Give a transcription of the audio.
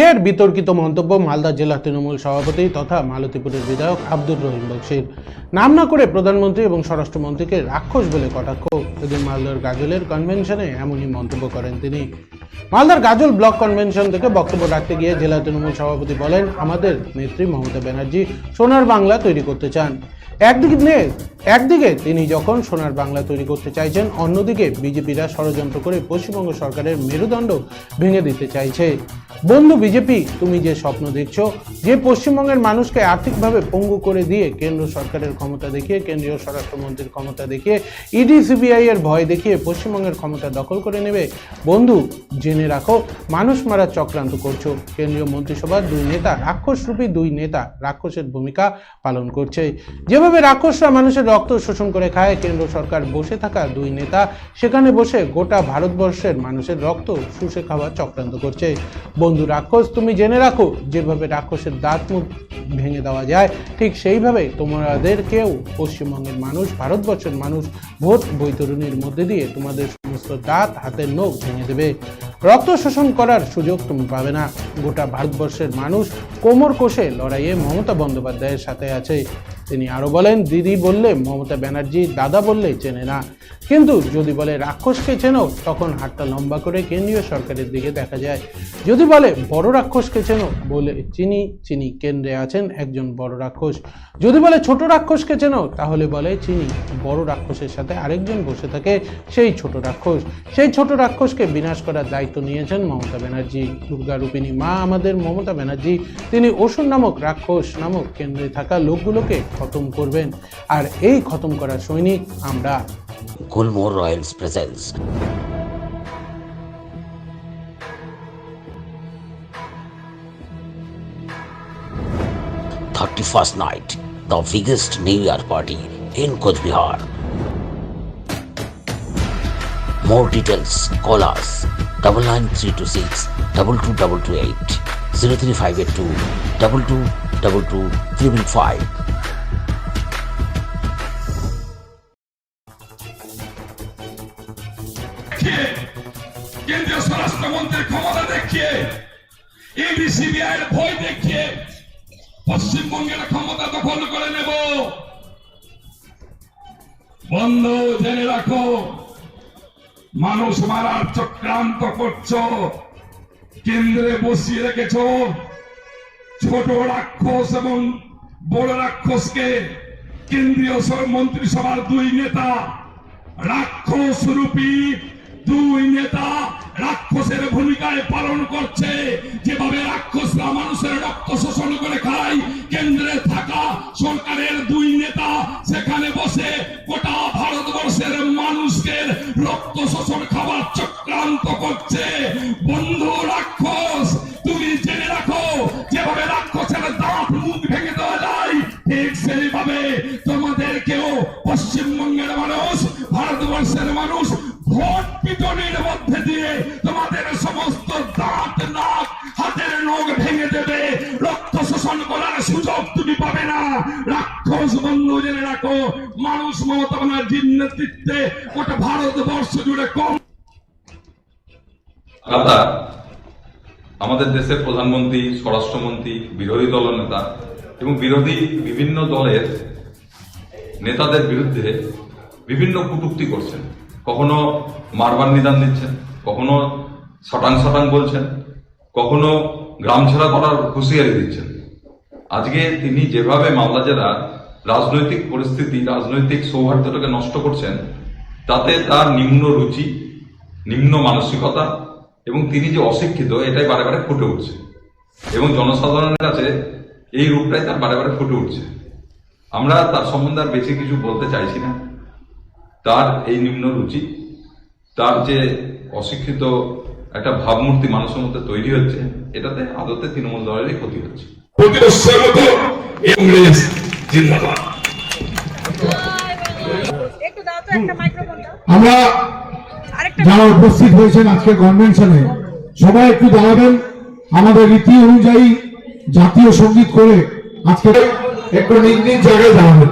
ফের বিতর্কিত মন্তব্য মালদা জেলা তৃণমূল সভাপতি তথা মালতীপুরের বিধায়ক আব্দুর রহিম বক্সির। নাম না করে প্রধানমন্ত্রী এবং স্বরাষ্ট্রমন্ত্রীকে রাক্ষস বলে কটাক্ষ। এদিন মালদার গাজলের কনভেনশনে এমনই মন্তব্য করেন তিনি। মালদার গাজল ব্লক কনভেনশন থেকে বক্তব্য রাখতে গিয়ে জেলা তৃণমূল সভাপতি বলেন, আমাদের নেত্রী মমতা ব্যানার্জি সোনার বাংলা তৈরি করতে চান। একদিকে একদিকে তিনি যখন সোনার বাংলা তৈরি করতে চাইছেন, অন্যদিকে বিজেপিরা ষড়যন্ত্র করে পশ্চিমবঙ্গ সরকারের মেরুদণ্ড ভেঙে দিতে চাইছে। বন্ধু বিজেপি, তুমি যে স্বপ্ন দেখছ, যে পশ্চিমবঙ্গের মানুষকে আর্থিকভাবে পঙ্গু করে দিয়ে কেন্দ্র সরকারের ক্ষমতা দেখিয়ে, কেন্দ্রীয় স্বরাষ্ট্রমন্ত্রীর ক্ষমতা দেখিয়ে, ইডি, সিবিআই এর ভয় দেখিয়ে পশ্চিমবঙ্গের ক্ষমতা দখল করে নেবে। বন্ধু, জেনে রাখো, মানুষ মারার চক্রান্ত করছ। কেন্দ্রীয় মন্ত্রিসভার দুই নেতা রাক্ষসরূপী দুই নেতা রাক্ষসের ভূমিকা পালন করছে। যেভাবে রাক্ষসরা মানুষের রক্ত শোষণ করে খায়, কেন্দ্র সরকার বসে থাকা দুই নেতা, সেখানে বসে গোটা ভারতবর্ষের মানুষের রক্ত শুষে খাওয়ার চক্রান্ত করছে। বন্ধু রাক্ষস, তুমি জেনে রাখো, যেভাবে রাক্ষসের দাঁত মুখ ভেঙে দেওয়া যায়, ঠিক সেইভাবে তোমাদেরকেও পশ্চিমবঙ্গের মানুষ, ভারতবর্ষের মানুষ, ভোট বৈতরণীর মধ্যে দিয়ে তোমাদের সমস্ত দাঁত, হাতের নখ ভেঙে দেবে। রক্ত শোষণ করার সুযোগ তুমি পাবে না। গোটা ভারতবর্ষের মানুষ কোমর কোষে লড়াইয়ে মমতা বন্দ্যোপাধ্যায়ের সাথে আছে। তিনি আরও বলেন, দিদি বললে, মমতা ব্যানার্জি দাদা বললে চেনে না। কিন্তু যদি বলে রাক্ষসকে চেনো, তখন হাতটা লম্বা করে কেন্দ্রীয় সরকারের দিকে দেখা যায়। যদি বলে বড় রাক্ষসকে চেনো, বলে চিনি চিনি কেন্দ্রে আছেন একজন বড় রাক্ষস। যদি বলে ছোট রাক্ষসকে চেনো, তাহলে বলে চিনি। বড় রাক্ষসের সাথে আরেকজন বসে থাকে সেই ছোট রাক্ষস। সেই ছোট রাক্ষসকে বিনাশ করার দায়িত্ব নিয়েছেন মমতা ব্যানার্জি। দুর্গা রূপিণী মা আমাদের মমতা ব্যানার্জি। তিনি অসুর নামক রাক্ষস নামক কেন্দ্রে থাকা লোকগুলোকে খতম করবেন। আর এই খতম করা সৈনিক আমরা। Gulmohar Royals presence thirty first night the biggest new year party in Cooch Behar. More details, call us 99326 22228 03582 2222 5 কেন্দ্রীয় স্বরাষ্ট্রমন্ত্রীর ক্ষমতা দেখিয়ে ইডি ভয় দেখিয়ে, পশ্চিমবঙ্গের ক্ষমতা দখল করে নেব। বন্ধ জেনে রাখো, মানুষ মারার চক্রান্ত করছ, কেন্দ্রে বসিয়ে রেখেছ। ছোট রাক্ষস এবং বড় রাক্ষসকে কেন্দ্রীয় মন্ত্রিসভার দুই নেতা রাক্ষস রূপী দুই নেতা রাক্ষসের ভূমিকায় পালন করছে। যেভাবে রাক্ষসরা মানুষের রক্ত শোষণ করে খায়, কেন্দ্রে থাকা সরকারের দুই নেতা, সেখানে বসে গোটা ভারতবর্ষের মানুষকে রক্ত শোষণ খাবার চক্রান্ত করছে। বন্ধু রাক্ষস, তুমি জেনে রাখো, যেভাবে রাক্ষসের দাঁত মুখ ভেঙে দেওয়া যায়, ঠিক সেইভাবে তোমাদেরকেও ভেঙে দেবে। রক্ত শোষণ করার সুযোগ তুমি পাবে না। রাক্ষস বন্ধু, জেনে রাখো, মানুষ মমতা ব্যানার্জির নেতৃত্বে গোটা ভারতবর্ষ জুড়ে কম আমাদের দেশের প্রধানমন্ত্রী, স্বরাষ্ট্রমন্ত্রী, বিরোধী দল নেতা এবং বিরোধী বিভিন্ন দলের নেতাদের বিরুদ্ধে বিভিন্ন কুটুক্তি করছেন। কখনো মারবার নিদান দিচ্ছেন, কখনো শটাং শটাং বলছেন, কখনো গ্রাম ছাড়া করার হুঁশিয়ারি দিচ্ছেন। আজকে তিনি যেভাবে মালদা জেলার রাজনৈতিক পরিস্থিতি, রাজনৈতিক সৌহার্দ্যটাকে নষ্ট করছেন, তাতে তার নিম্ন রুচি, নিম্ন মানসিকতা এবং তিনি যে অশিক্ষিত, এটাই বারে বারে ফুটে উঠছে। এবং জনসাধারণের কাছে এই রূপটাই তার বারে বারে ফুটে উঠছে। আমরা তার সম্বন্ধে আর বেশি কিছু বলতে চাইছি না। তার এই নিম্ন রুচি, তার যে অশিক্ষিত একটা ভাবমূর্তি মানুষের মধ্যে তৈরি হচ্ছে এটাতে আদতে তৃণমূল দলেরই ক্ষতি হচ্ছে। মতো জিন্দাবাদ। আমরা যারা উপস্থিত হয়েছেন আজকে কনভেনশনে সবাই একটু দাঁড়াবেন। আমাদের রীতি অনুযায়ী জাতীয় সংগীত করে আজকে একটু নিজ নিজ জায়গায় দাঁড়াবেন।